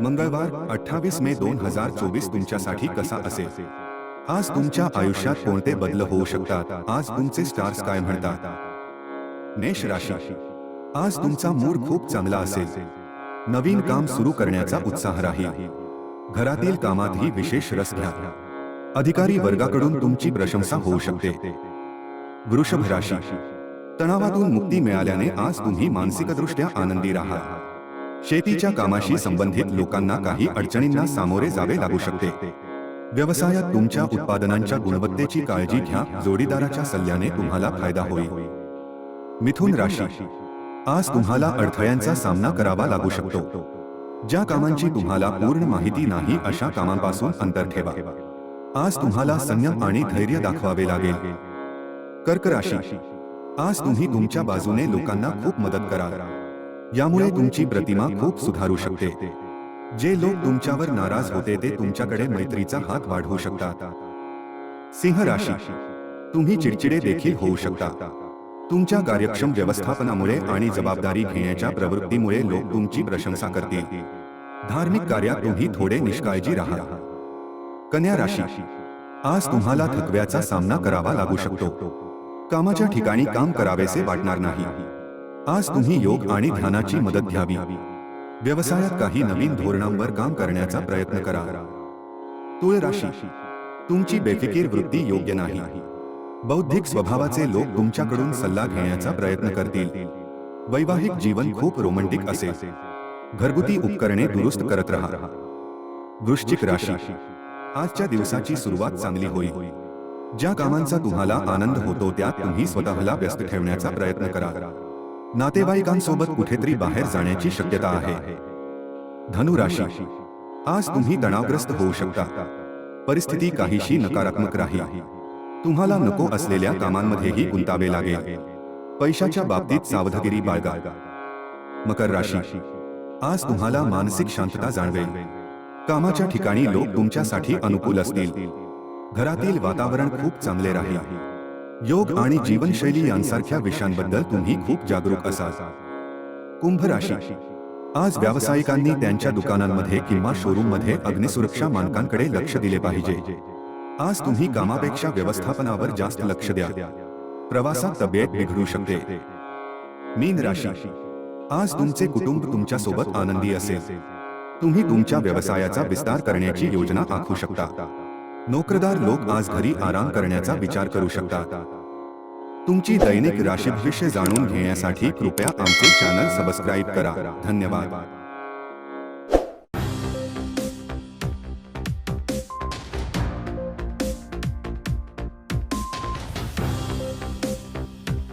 मंगळवार, अठ्ठावीस मे दोन हज़ार चोवीस तुमच्यासाठी कसा असेल? आज तुमच्या आयुष्यात कोणते बदल होऊ शकतात? आज तुमचे स्टार्स काय म्हणतात? मेष राशी. आज तुमचा मूड खूप चांगला असेल. नवीन काम सुरू करण्याचा उत्साह राहील. घरातील कामातही विशेष रस घ्या. अधिकारी वर्गाकडून तुमची प्रशंसा होऊ शकते. वृषभ राशी. तणावातून मुक्ती मिळाल्याने आज तुम्ही मानसिकदृष्ट्या आनंदी राहाल. शेतीच्या कामाशी संबंधित लोकांना काही अडचणींना सामोरे जावे लागू शकते. व्यवसायात तुमच्या उत्पादनांच्या गुणवत्तेची काळजी घ्या. जोडीदाराच्या सल्ल्याने तुम्हाला फायदा होईल. मिथुन राशी. आज तुम्हाला अडथळ्यांचा सामना करावा लागू शकतो. ज्या कामांची तुम्हाला पूर्ण माहिती नाही अशा कामांपासून अंतर ठेवा. आज तुम्हाला संयम आणि धैर्य दाखवावे लागेल. कर्क राशी. आज तुम्ही तुमच्या बाजूने लोकांना खूप मदत कराल. यामुळे तुमची प्रतिमा खूप सुधारू शकते. जे लोक तुमच्यावर नाराज़ होते ते तुमच्याकडे मैत्रीचा हात वाढवू शकतात. सिंह राशी तुम्ही चिडचिडे देखील होऊ शकता. तुमच्या कार्यक्षम व्यवस्थापनामुळे आणि जबाबदारी घेण्याच्या प्रवृत्तीमुळे लोक तुमची प्रशंसा करतील. धार्मिक कार्यात तुम्ही थोडे निष्काळजी राहा. कन्या राशी आज तुम्हाला थकव्याचा सामना करावा लागू शकतो. कामाच्या ठिकाणी काम करावेसे वाटणार नाही. आज तुम्ही योग आणि ध्यानाची मदत घ्यावी. व्यवसायात काही नवीन धोरणांवर काम करण्याचा प्रयत्न करा. तुळ राशी तुमची बेफिकीर वृत्ती योग्य नाही. बौद्धिक स्वभावाचे लोक तुमच्याकडून सल्ला घेण्याचा प्रयत्न करतील. वैवाहिक जीवन खूप रोमंटिक असेल. घरगुती उपकरणे दुरुस्त करत राहा. वृश्चिक राशी. आजच्या दिवसाची सुरुवात चांगली होईल. ज्या कामांचा तुम्हाला आनंद होतो त्यात तुम्ही स्वतःला व्यस्त ठेवण्याचा प्रयत्न करा. नातेवाईकांसोबत कुठेतरी बाहेर जाण्याची शक्यता आहे. धनु राशी आज तुम्ही तणावग्रस्त होऊ शकता. परिस्थिती काहीशी नकारात्मक राहील तुम्हाला नको असलेल्या कामांमध्येही गुंतावे लागेल पैशाच्या बाबतीत सावधगिरी बाळगा. मकर राशी. आज तुम्हाला मानसिक शांतता जाणवेल. कामाच्या ठिकाणी लोक तुमच्यासाठी अनुकूल असतील. घरातील वातावरण खूप चांगले राहील. योग आणि जीवनशैली यांसारख्या विषयांबद्दल तुम्ही खूप जागरूक असाल. कुंभ राशी आज व्यावसायिकांनी त्यांच्या दुकानांमध्ये किंवा शोरूममध्ये अग्निसुरक्षा मानकांकडे लक्ष दिले पाहिजे. आज तुम्ही कामापेक्षा व्यवस्थापनावर जास्त लक्ष द्या. प्रवासात तब्येत बिघडू शकते. मीन राशी. आज तुमचे कुटुंब तुमच्यासोबत आनंदी असेल. तुम्ही तुमच्या व्यवसायाचा विस्तार करण्याची योजना आखू शकता. नोकरदार लोक आज घरी आराम करण्याचा विचार करू शकतात. तुमची दैनिक राशीभविष्य जाणून घेण्यासाठी कृपया आमचे चॅनल सबस्क्राईब करा. धन्यवाद.